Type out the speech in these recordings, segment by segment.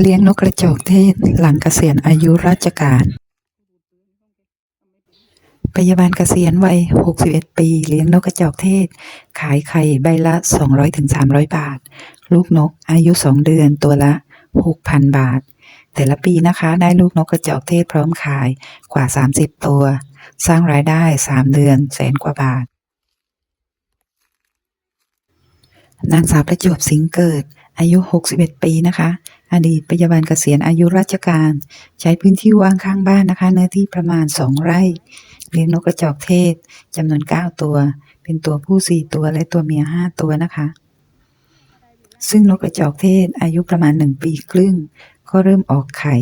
เลี้ยงนกกระจอกเทศหลังเกษียณอายุราชการพยาบาลเกษียณวัย 61 ปี เลี้ยงนกกระจอกเทศ ขายไข่ใบละ 200-300 บาท ลูกนกอายุ 2 เดือนตัวละ 6,000 บาท แต่ละปีนะคะ ได้ลูกนกกระจอกเทศพร้อมขายกว่า 30 ตัว สร้างรายได้ 3 เดือนแสนกว่าบาท นางสาวประจวบสิงเกิด อายุ 61 ปีนะคะ อดีตพยาบาลเกษียณอายุราชการ ใช้พื้นที่ว่างข้างบ้านนะคะ เนื้อที่ประมาณ 2 ไร่ เลี้ยงนกกระจอกเทศจำนวน 9 ตัว เป็นตัวผู้ 4 ตัวและตัวเมีย 5 ตัวนะคะ ซึ่งนกกระจอกเทศอายุประมาณ 1 ปีครึ่ง ก็เริ่มออกไข่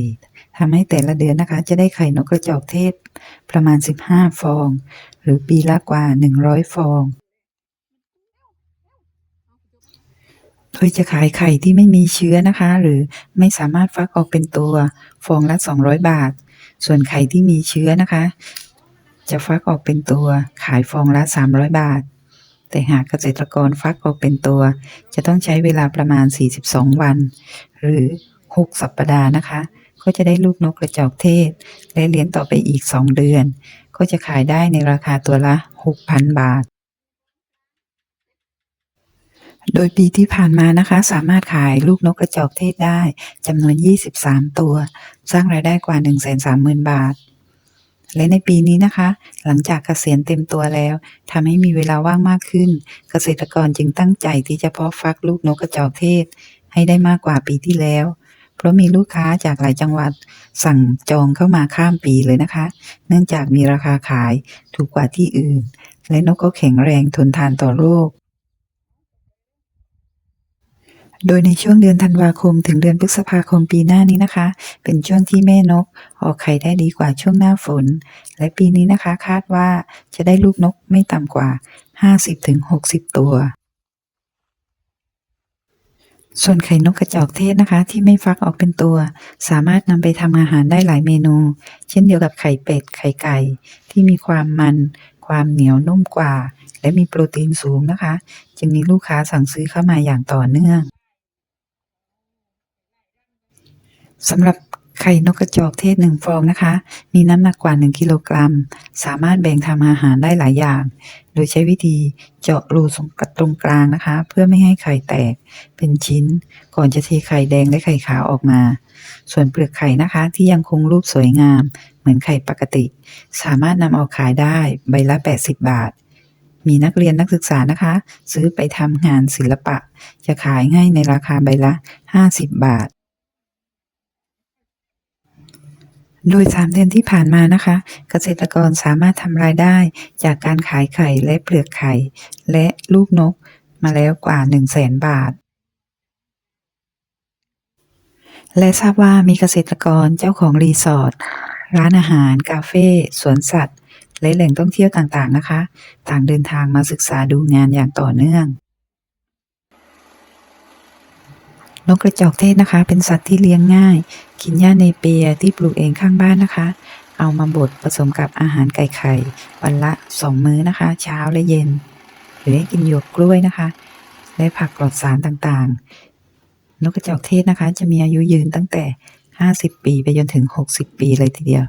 ทำให้แต่ละเดือนนะคะ จะได้ไข่นกกระจอกเทศประมาณ 15 ฟอง หรือปีละกว่า 100 ฟอง โดยจะขายไข่ที่ไม่มีเชื้อนะคะ หรือไม่สามารถฟักออกเป็นตัวฟองละ 200 บาท ส่วนไข่ที่มีเชื้อนะคะ จะฟักออกเป็นตัวขายฟองละ 300 บาท แต่หากเกษตรกรฟักออกเป็นตัว จะต้องใช้เวลาประมาณ 42 วัน หรือ 6 สัปดาห์นะคะ ก็จะได้ลูกนกกระจอกเทศ และเลี้ยงต่อไปอีก 2 เดือน ก็จะขายได้ในราคาตัวละ 6,000 บาท โดยปีที่ผ่านมานะคะ สามารถขายลูกนกกระจอกเทศได้จำนวน 23 ตัว สร้างรายได้กว่า 130,000 บาท และในปีนี้นะคะ หลังจากเกษียณเต็มตัวแล้วทำให้มีเวลาว่างมากขึ้น เกษตรกรจึงตั้งใจที่จะเพาะฟักลูกนกกระจอกเทศ ให้ได้มากกว่าปีที่แล้ว เพราะมีลูกค้าจากหลายจังหวัดสั่งจองเข้ามาข้ามปีเลยนะคะ เนื่องจากมีราคาขายถูกกว่าที่อื่น และนกก็แข็งแรงทนทานต่อโรค โดยในช่วงเดือนธันวาคม ถึงเดือนพฤษภาคมปีหน้านี้นะคะ เป็นช่วงที่แม่นก ออกไข่ได้ดีกว่าช่วงหน้าฝน และปีนี้นะคะ คาดว่าจะได้ลูกนกไม่ต่ำกว่า 50-60 ตัวส่วนไข่นกกระจอกเทศนะคะ ที่ไม่ฟักออกเป็นตัว สามารถนำไปทำอาหารได้หลายเมนู เช่นเดียวกับไข่เป็ดไข่ไก่ ที่มีความมัน ความเหนียวนุ่มกว่า และมีโปรตีนสูงนะคะ จึงมีลูกค้าสั่งซื้อเข้ามาอย่างต่อเนื่อง สำหรับไข่นกกระจอกเทศหนึ่งฟองนะคะ มีน้ำหนักกว่า 1 กิโลกรัม สามารถแบ่งทำอาหารได้หลายอย่าง โดยใช้วิธีเจาะรูตรงกลางนะคะ เพื่อไม่ให้ไข่แตกเป็นชิ้น ก่อนจะเทไข่แดงและไข่ขาวออกมา ส่วนเปลือกไข่นะคะ ที่ยังคงรูปสวยงาม เหมือนไข่ปกติ สามารถนำออกขายได้ใบละ 80 บาท มีนักเรียนนักศึกษานะคะ ซื้อไปทำงานศิลปะ จะขายให้ในราคาใบละ 50 บาท โดย 3 เดือนที่ผ่านมานะคะ เกษตรกรสามารถทำรายได้จากการขายไข่และเปลือกไข่ และลูกนกมาแล้วกว่า 1 0 0 0 0แสนบาท และทราบว่ามีเกษตรกรเจ้าของรีสอร์ทร้านอาหาร คาเฟ่สวนสัตว์ และแหล่งท่องเที่ยวต่างๆนะคะ ต่างเดินทางมาศึกษาดูงานอย่างต่อเนื่อง นกกระจอกเทศนะคะ เป็นสัตว์ที่เลี้ยงง่าย กินหญ้าเนเปียที่ปลูกเองข้างบ้านนะคะ เอามาบดผสมกับอาหารไก่ไข่ วันละสองมื้อนะคะ เช้าและเย็น หรือให้กินหยวกกล้วยนะคะ และผักปลอดสารต่างๆ นกกระจอกเทศนะคะ จะมีอายุยืนตั้งแต่ 50 ปีไปจนถึง 60 ปีเลยทีเดียว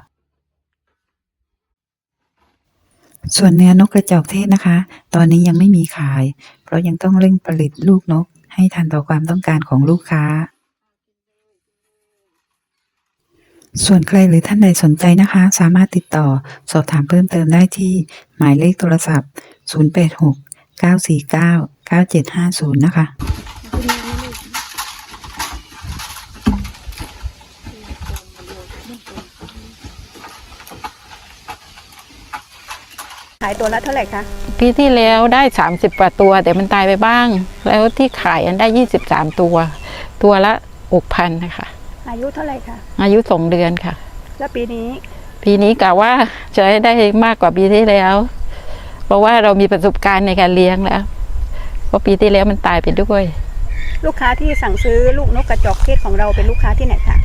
ส่วนเนื้อนกกระจอกเทศนะคะ ตอนนี้ยังไม่มีขาย เพราะยังต้องเร่งผลิตลูกนก ให้ทันต่อความต้องการของลูกค้า ส่วนใครหรือท่านใดสนใจนะคะ สามารถติดต่อสอบถามเพิ่มเติมได้ที่หมายเลขโทรศัพท์ 086 949 9750 นะคะขายตัวละเท่าไหร่คะ ปีที่แล้วได้ 30กว่าตัว แต่มันตายไปบ้าง แล้วที่ขายอันได้ 23 ตัว ตัวละ6,000นะคะอายุเท่าไหร่คะอายุสองเดือนค่ะ แล้วปีนี้ ปีนี้กะว่าจะได้มากกว่าปีที่แล้ว เพราะว่าเรามีประสบการณ์ในการเลี้ยงแล้วเพราะปีที่แล้วมันตายไปด้วย ลูกค้าที่สั่งซื้อลูกนกกระจอกเทศของเราเป็นลูกค้าที่ไหนคะ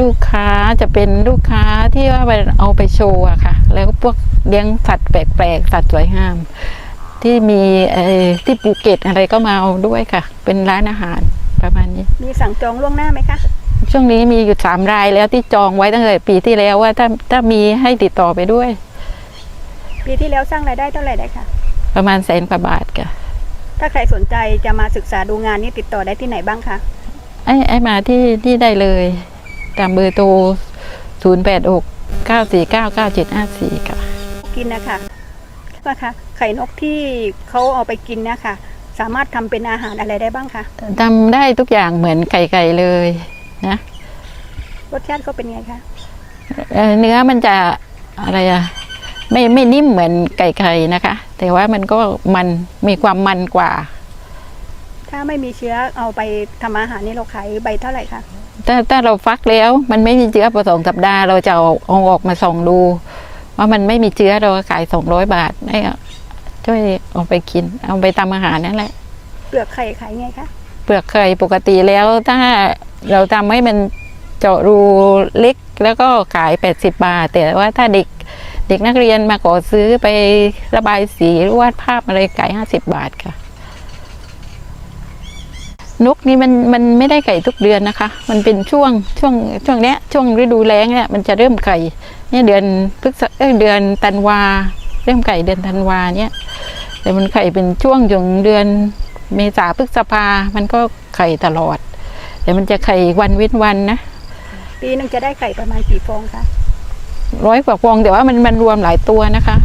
ลูกค้าจะเป็นลูกค้าที่ว่าไปเอาไปโชว์อะค่ะ แล้วก็พวกเลี้ยงสัตว์แปลกๆสัตว์สวยงาม ที่มีเอ่อที่ภูเก็ตอะไรก็มาเอาด้วยค่ะ เป็นร้านอาหารประมาณนี้ มีสั่งจองล่วงหน้าไหมคะ ช่วงนี้มีอยู่สามรายแล้วที่จองไว้ตั้งแต่ปีที่แล้วว่าถ้าถ้ามีให้ติดต่อไปด้วย ปีที่แล้วสร้างรายได้เท่าไหร่ได้ค่ะประมาณแสนกว่าบาทค่ะ ถ้าใครสนใจจะมาศึกษาดูงานนี้ติดต่อได้ที่ไหนบ้างคะไอ้ไอ้มาที่ที่ได้เลย ตามเบอร์โทร0 8 6 9 4 9 9 7 5 4ค่ะ กินนะคะนะคะไข่นกที่เขาเอาไปกินนะคะ สามารถทำเป็นอาหารอะไรได้บ้างคะทำได้ทุกอย่างเหมือนไก่ไก่เลยนะรสชาติเขาเป็นไงคะเอ่อเนื้อมันจะอะไรอะไม่ไม่นิ่มเหมือนไก่ไก่นะคะ แต่ว่ามันก็มันมีความมันกว่า ถ้าไม่มีเชื้อเอาไปทำอาหารนี่เราขายใบเท่าไหร่คะ ถ้าถ้าเราฟักแล้วมันไม่มีเชื้อประสองสัปดาห์เราจะเอาเอาออกมาส่องดู ว่ามันไม่มีเชื้อเราก็ขายสองร้อยบาทให้เอาช่วยเอาไปกิน เอาไปทำอาหารนั่นแหละ เปลือกไข่ขายไงคะเปลือกไข่ปกติแล้วถ้าเราทำให้มันเจาะรูเล็กแล้วก็ขาย 80 บาท แต่ว่าถ้าเด็กเด็กนักเรียนมาขอซื้อไประบายสีหรือวาดภาพอะไรขาย 50 บาทค่ะ นกนี่มันมันไม่ได้ไก่ทุกเดือนนะคะ มันเป็นช่วงช่วงช่วงเนี้ยช่วงฤดูแล้งเนี่ยมันจะเริ่มไก่เนี่ยเดือนพฤษเอ้ยเดือนธันวา เริ่มไก่เดือนธันวาเนี่ยแต่มันไข่เป็นช่วงถึงเดือนเมษาพฤษภา มันก็ไข่ตลอด แต่มันจะไข่วันเว้นวันนะ ปีหนึงจะได้ไข่ประมาณกี่ฟองคะร้อยกว่าฟองแต่ว่ามันมันรวมหลายตัวนะคะ